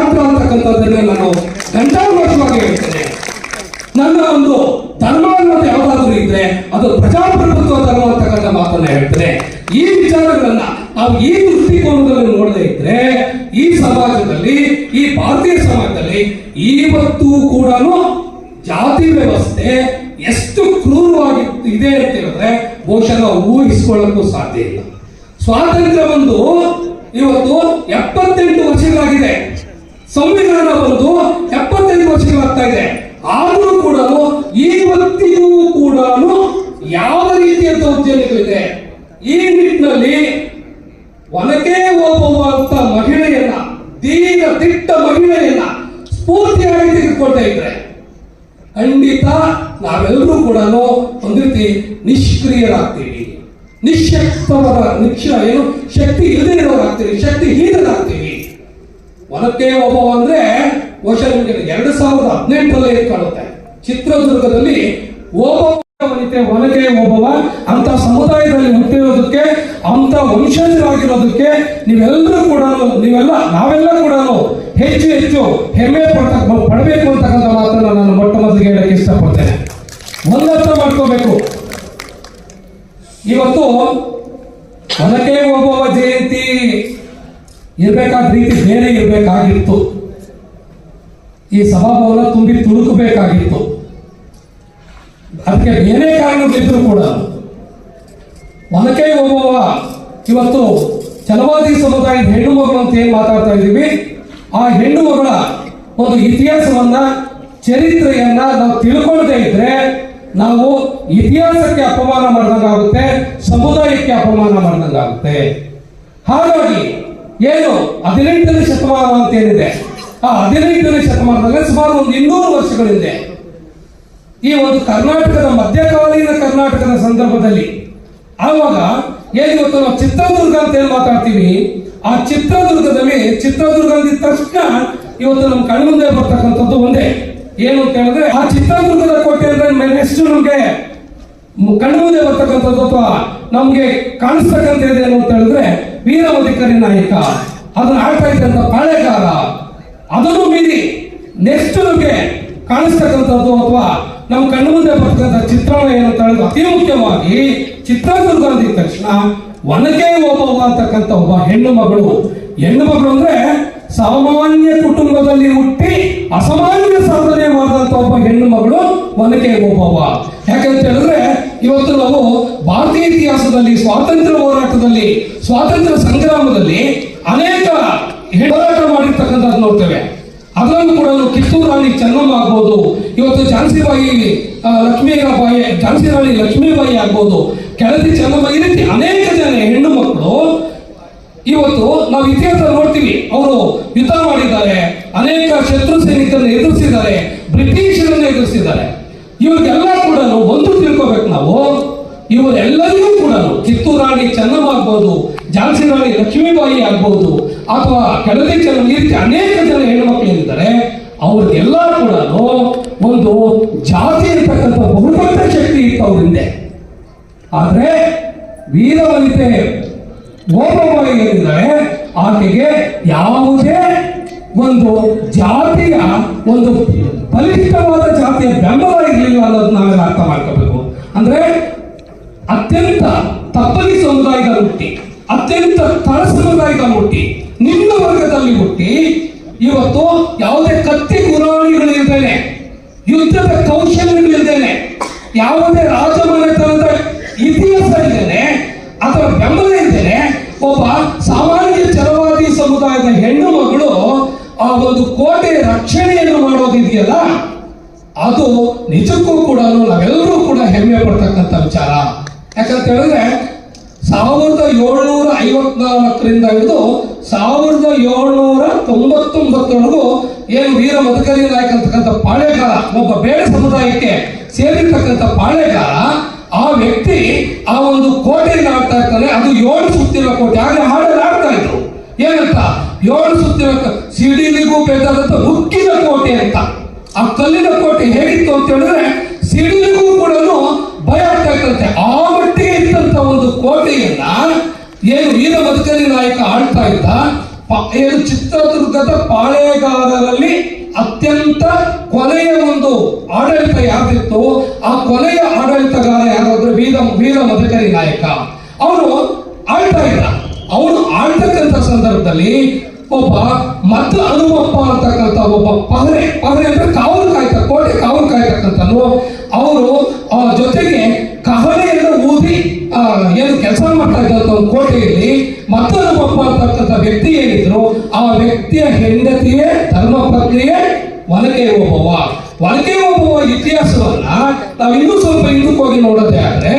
ಮಾತ್ರ ಅಂತಕ್ಕಂಥದ್ದನ್ನ ನಾನು ಗಂಟಾಘೋಷವಾಗಿ ಹೇಳ್ತೇನೆ. ನನ್ನ ಒಂದು ಧರ್ಮ ಅನ್ನೋದು ಯಾವುದಾದ್ರೂ ಇದ್ರೆ ಅದು ಪ್ರಜಾಪ್ರಭುತ್ವ ಧರ್ಮ ಅಂತಕ್ಕಂಥ ಮಾತನ್ನ ಹೇಳ್ತೇನೆ. ಈ ವಿಚಾರಗಳನ್ನ ನಾವು ಈ ದೃಷ್ಟಿಕೋನದಲ್ಲಿ ನೋಡದೇ ಇದ್ರೆ ಈ ಸಮಾಜದಲ್ಲಿ, ಈ ಭಾರತೀಯ ಸಮಾಜದಲ್ಲಿ ಇವತ್ತು ಕೂಡ ಜಾತಿ ವ್ಯವಸ್ಥೆ ಎಷ್ಟು ಕ್ರೂರವಾಗಿ ಇದೆ ಅಂತ ಹೇಳಿದ್ರೆ ಬಹುಶಃ ನಾವು ಸಾಧ್ಯ ಇಲ್ಲ. ಸ್ವಾತಂತ್ರ್ಯ ಒಂದು ಇವತ್ತು ಎಪ್ಪತ್ತೆಂಟು ವರ್ಷಗಳಾಗಿದೆ. ಸಂವಿಧಾನ ಬಂದು ಎಪ್ಪತ್ತೈದು ವರ್ಷಗಳಾಗ್ತಾ ಇದೆ. ಆದರೂ ಕೂಡ ಇವತ್ತಿಗೂ ಕೂಡ ಯಾವ ರೀತಿಯ ದೌರ್ಜನ್ಯಗಳಿದೆ ಈ ನಿಟ್ಟಿನಲ್ಲಿ ಒನಕೆ ಓಬವ್ವಂತ ಮಹಿಳೆಯನ್ನ ದೀನ ದಿಟ್ಟ ಮಹಿಳೆಯನ್ನ ಸ್ಫೂರ್ತಿಯಾಗಿ ತೆಗೆದುಕೊಳ್ತಾ ಇದ್ರೆ ಖಂಡಿತ ನಾವೆಲ್ಲರೂ ಕೂಡ ಒಂದು ರೀತಿ ನಿಷ್ಕ್ರಿಯರಾಗ್ತೀವಿ. ನಿಶಕ್ತವರ ನಿಕ್ಷ ಏನು, ಶಕ್ತಿ ಇಲ್ಲದೆ ಇರೋರಾಗ್ತೀವಿ ಶಕ್ತಿ ಹೀನರಾಗ್ತೀವಿ ಒನಕ್ಕೆ ಒಬ್ಬ ಅಂದ್ರೆ ನಿಮಗೆ ಎರಡು ಸಾವಿರದ ಹದಿನೆಂಟರಲ್ಲಿ ಕಾಣುತ್ತೆ. ಚಿತ್ರದುರ್ಗದಲ್ಲಿ ಓಬವ್ವ ವನಿತೆ ಒಬ್ಬವ ಓಬವ್ವ ಅಂತ ಸಮುದಾಯದಲ್ಲಿ ಹುಟ್ಟಿರೋದಕ್ಕೆ, ಅಂತ ವಂಶಜರಾಗಿರೋದಕ್ಕೆ ನೀವೆಲ್ಲರೂ ಕೂಡ ನೀವೆಲ್ಲ, ನಾವೆಲ್ಲ ಕೂಡ ಹೆಚ್ಚು ಹೆಚ್ಚು ಹೆಮ್ಮೆ ಪಡ್ತಕ್ಕ ಪಡಬೇಕು ಅಂತಕ್ಕಂಥ ಮಾತನ್ನ ನಾನು ಮೊಟ್ಟ ಮೊದಲಿಗೆ ಹೇಳಕ್ಕೆ ಇಷ್ಟಪಡ್ತೇನೆ. ಒಂದರ್ಥ ಮಾಡ್ಕೋಬೇಕು. ಇವತ್ತು ಒನಕೆ ಒಬ್ಬವ ಜಯಂತಿ ಇರ್ಬೇಕಾದ ರೀತಿ ಬೇರೆ ಇರಬೇಕಾಗಿತ್ತು. ಈ ಸಭಾಭವನ ತುಂಬಿ ತುಳುಕಬೇಕಾಗಿತ್ತು. ಅದಕ್ಕೆ ಬೇರೆ ಕಾರಣಗಳಿದ್ರು ಕೂಡ ಒನಕೆ ಓಬವ್ವ, ಇವತ್ತು ಚಲವಾದಿ ಸಮುದಾಯದ ಹೆಣ್ಣು ಮಗಳು ಅಂತ ಏನು ಮಾತಾಡ್ತಾ ಇದ್ದೀವಿ? ಆ ಹೆಣ್ಣು ಮಗಳ ಒಂದು ಇತಿಹಾಸವನ್ನ, ಚರಿತ್ರೆಯನ್ನ ನಾವು ತಿಳ್ಕೊಳ್ಳದೆ ಇದ್ರೆ ನಾವು ಇತಿಹಾಸಕ್ಕೆ ಅಪಮಾನ ಮಾಡಿದಂಗಾಗುತ್ತೆ, ಸಮುದಾಯಕ್ಕೆ ಅಪಮಾನ ಮಾಡಿದಂಗಾಗುತ್ತೆ. ಹಾಗಾಗಿ ಏನು? ಹದಿನೆಂಟನೇ ಶತಮಾನ ಅಂತ ಏನಿದೆ? ಆ ಹದಿನೆಂಟನೇ ಶತಮಾನದಲ್ಲಿ ಸುಮಾರು ಒಂದು ಇನ್ನೂರು ವರ್ಷಗಳಿದೆ. ಈ ಒಂದು ಕರ್ನಾಟಕದ ಮಧ್ಯಕಾಲೀನ ಕರ್ನಾಟಕದ ಸಂದರ್ಭದಲ್ಲಿ ಆವಾಗ ಏನಿವತ್ತು ನಾವು ಚಿತ್ರದುರ್ಗ ಅಂತ ಏನು ಮಾತಾಡ್ತೀವಿ? ಆ ಚಿತ್ರದುರ್ಗದಲ್ಲಿ ಚಿತ್ರದುರ್ಗ ಅಂದಿದ ತಕ್ಷಣ ಇವತ್ತು ನಮ್ಮ ಕಣ್ಮುಂದೆ ಬರ್ತಕ್ಕಂಥದ್ದು ಒಂದೇ. ಏನು ಅಂತ ಹೇಳಿದ್ರೆ, ಆ ಚಿತ್ರದುರ್ಗದ ಕೋಟೆ ಅಂದ್ರೆ ನೆಕ್ಸ್ಟ್ ನಮ್ಗೆ ಕಣ್ಮುಂದೆ ಬರ್ತಕ್ಕಂಥದ್ದು ಅಥವಾ ನಮ್ಗೆ ಕಾಣಿಸ್ತಕ್ಕಂಥ ಏನು ಅಂತ ಹೇಳಿದ್ರೆ ವೀರವಧಿಕರಿ ನಾಯಕ ಅದನ್ನ ಆಡ್ತಾ ಇದ್ದಂತ ಪಾಳೆಗಾರ. ಅದನ್ನು ಮೀರಿ ನೆಕ್ಸ್ಟ್ ನಮಗೆ ಕಾಣಿಸ್ತಕ್ಕಂಥದ್ದು ಅಥವಾ ನಮ್ಮ ಕಣ್ಣು ಮುಂದೆ ಬರ್ತಕ್ಕಂಥ ಚಿತ್ರಣ ಏನಂತ ಹೇಳಿದ್ರೆ ಅತಿ ಮುಖ್ಯವಾಗಿ ಚಿತ್ರದುರ್ಗ ಅಂದಿದ ತಕ್ಷಣ ಒನಕೆ ಓಬವ್ವ ಅಂತಕ್ಕಂಥ ಒಬ್ಬ ಹೆಣ್ಣು ಮಗಳು. ಹೆಣ್ಣು ಮಗಳು ಅಂದ್ರೆ ಸಾಮಾನ್ಯ ಕುಟುಂಬದಲ್ಲಿ ಹುಟ್ಟಿ ಅಸಾಮಾನ್ಯ ಸಾಧನೆ ಮಾಡಿದಂತ ಒಬ್ಬ ಹೆಣ್ಣು ಮಗಳು ಒನಕೆ ಓಬವ್ವ ಯಾಕಂತ ಹೇಳಿದ್ರೆ ಇವತ್ತು ನಾವು ಭಾರತೀಯ ಇತಿಹಾಸದಲ್ಲಿ, ಸ್ವಾತಂತ್ರ್ಯ ಹೋರಾಟದಲ್ಲಿ, ಸ್ವಾತಂತ್ರ್ಯ ಸಂಗ್ರಾಮದಲ್ಲಿ ಅನೇಕ ಹೋರಾಟ ಮಾಡಿರ್ತಕ್ಕಂಥದ್ದು ನೋಡ್ತೇವೆ. ಅದರಲ್ಲೂ ಕೂಡ ಕಿತ್ತೂರು ರಾಣಿ ಚೆನ್ನಮ್ಮ ಆಗ್ಬೋದು, ಇವತ್ತು ಝಾನ್ಸಿಬಾಯಿ ಲಕ್ಷ್ಮೀಬಾಯಿ, ಝಾನ್ಸಿ ರಾಣಿ ಲಕ್ಷ್ಮೀಬಾಯಿ ಆಗ್ಬೋದು, ಕೆಳದಿ ಚೆನ್ನಮ್ಮ ಈ ರೀತಿ ಅನೇಕ ಜನ ಹೆಣ್ಣು ಮಕ್ಕಳು ಇವತ್ತು ನಾವು ಇತಿಹಾಸ ನೋಡ್ತೀವಿ. ಅವರು ಯುದ್ಧ ಮಾಡಿದ್ದಾರೆ, ಅನೇಕ ಶತ್ರು ಸೈನಿಕರನ್ನು ಎದುರಿಸಿದ್ದಾರೆ, ಬ್ರಿಟಿಷರನ್ನು ಎದುರಿಸಿದ್ದಾರೆ. ಇವರಿಗೆಲ್ಲ ಕೂಡ ನಾವು ಇವರೆಲ್ಲರಿಗೂ ಕೂಡ ಕಿತ್ತೂರಾಣಿ ಚೆನ್ನಮ್ಮ ಆಗ್ಬೋದು ಝಾನ್ಸಿ ರಾಣಿ ಲಕ್ಷ್ಮೀಬಾಯಿ ಆಗ್ಬೋದು, ಅಥವಾ ಕೆಳದಿ ಚೆನ್ನಮ್ಮ ಈ ರೀತಿ ಅನೇಕ ಜನ ಹೆಣ್ಣುಮಕ್ಳು ಇದ್ದಾರೆ ಅವ್ರಿಗೆಲ್ಲ ಕೂಡ ಒಂದು ಜಾತಿ ಇರ್ತಕ್ಕಂಥ ಬಹುಮತ ಶಕ್ತಿ ಇತ್ತು ಅವ್ರ ಹಿಂದೆ. ಆದ್ರೆ ವೀರವನಿತೆ ಓಬವ್ವ ಏನಿದ್ದಾರೆ ಆಕೆಗೆ ಯಾವುದೇ ಒಂದು ಜಾತಿಯ ಒಂದು ಬಲಿಷ್ಠವಾದ ಜಾತಿಯ ಬೆಂಬಲ ಇರಲಿಲ್ಲ ಅನ್ನೋದು ನಾವೆಲ್ಲ ಅರ್ಥ ಮಾಡ್ಕೋಬೇಕು? ಅಂದ್ರೆ ಅತ್ಯಂತ ತಪ್ಪಲಿ ಸಮುದಾಯದ ಹುಟ್ಟಿ, ಅತ್ಯಂತ ತಳ ಸಮುದಾಯದ ಹುಟ್ಟಿ ನಿಮ್ಮ ವರ್ಗದಲ್ಲಿ ಹುಟ್ಟಿ, ಇವತ್ತು ಯಾವುದೇ ಕತ್ತಿ ಗುರಾಣಿಗಳಿಲ್ದೇನೆ, ಯುದ್ಧದ ಕೌಶಲ್ಯಗಳಿಲ್ದೇನೆ, ಯಾವುದೇ ರಾಜಮನೆತನದ ಇತಿಹಾಸ ಇದ್ದೇನೆ ಅಥವಾ ಬೆಂಬಲ ಇದ್ದೇನೆ ಒಬ್ಬ ಸಾಮಾನ್ಯ ಚರವಾದಿ ಸಮುದಾಯದ ಹೆಣ್ಣು ಮಗಳು ಆ ಒಂದು ಕೋಟೆ ರಕ್ಷಣೆಯನ್ನು ಮಾಡೋದಿದೆಯಲ್ಲ ಅದು ನಿಜಕ್ಕೂ ಕೂಡ ನಾವೆಲ್ಲರೂ ಕೂಡ ಹೆಮ್ಮೆ ಪಡ್ತಕ್ಕಂಥ ವಿಚಾರ. ಯಾಕಂತ ಹೇಳಿದ್ರೆ, ಸಾವಿರದ ಏಳ್ನೂರ ಐವತ್ನಾಲ್ಕರಿಂದ ಹಿಡಿದು ಸಾವಿರದ ಏಳ್ನೂರ ತೊಂಬತ್ತೊಂಬತ್ತರವರೆಗೂ ಏನು ವೀರ ಮದಕರಿ ನಾಯಕ ಅಂತಕ್ಕಂಥ ಒಬ್ಬ ಬೇರೆ ಸಮುದಾಯಕ್ಕೆ ಸೇರಿರ್ತಕ್ಕಂಥ ಪಾಳೆಗಾರ, ಆ ವ್ಯಕ್ತಿ ಆ ಒಂದು ಕೋಟೆಯನ್ನು ಆಡ್ತಾ ಇರ್ತಾನೆ, ಅದು ಏಳು ಸುತ್ತಿರುವ ಕೋಟೆ. ಆಗಲೇ ಹಾಡಲ್ಲಿ ಆಡ್ತಾ ಇದ್ರು. ಏನಂತ? ಏಳು ಸುತ್ತಿನ ಸಿಡಿಲಿಗೂ ಬೇಕಾದಂತ ಮುಕ್ಕಿನ ಕೋಟೆ ಅಂತ. ಆ ಕಲ್ಲಿನ ಕೋಟೆ ಹೇಗಿತ್ತು ಅಂತ ಹೇಳಿದ್ರೆ ಸಿಡಿಲಿಗೂ ಕೂಡ ಭಯ ಆಗ್ತಾ ಆ ಮಟ್ಟಿಗೆ ಇದ್ದಂತ ಒಂದು ಕೋಟೆಯನ್ನ ಏನು ವೀರ ಬದುಕಲಿ ನಾಯಕ ಆಳ್ತಾ ಇದ್ದ ಏನು ಚಿತ್ರದುರ್ಗದ ಪಾಳೆಗಾರರಲ್ಲಿ ಅತ್ಯಂತ ಕೊಲೆಯ ಒಂದು ಆಡಳಿತ ಯಾವ್ದಿತ್ತು? ಆ ಕೊಲೆಯ ಆಡಳಿತಗಾರ ಯಾರಾದ್ರೆ ವೀರ ವೀರ ಮದಕರಿ ನಾಯಕ. ಅವರು ಆಳ್ತಾ ಇದ್ದ. ಅವರು ಆಳ್ತಕ್ಕಂಥ ಸಂದರ್ಭದಲ್ಲಿ ಒಬ್ಬ ಮತ್ತ ಹನುಮಪ್ಪ ಅಂತಕ್ಕಂಥ ಒಬ್ಬ ಪಹರೆ ಪಹರೆ ಅಂದ್ರೆ ಕಾವಲು ಕಾಯ್ತ, ಕೋಟೆ ಕಾವಲು ಕಾಯ್ತಕ್ಕಂಥ ಅವರು ಜೊತೆಗೆ ಕಹಳೆಯನ್ನು ಊದಿ ಏನು ಕೆಲಸ ಮಾಡ್ತಾ ಇದ್ದಂಥ ಒಂದು ಕೋಟೆಯಲ್ಲಿ ಮತ್ತ ಹನುಮಪ್ಪ ಅಂತಕ್ಕಂಥ ವ್ಯಕ್ತಿ ಏನಿದ್ರು, ಆ ವ್ಯಕ್ತಿಯ ಹೆಂಡತಿಯೇ ಧರ್ಮಪತ್ನಿಯೇ ಒನಕೆ ಒಬ್ಬವ ಒನಕೆ ಒಬ್ಬವ ಇತಿಹಾಸವನ್ನ ನಾವು ಇನ್ನೂ ಸ್ವಲ್ಪ ಹಿಂದಕ್ಕೆ ಹೋಗಿ ನೋಡೋದೇ ಆದ್ರೆ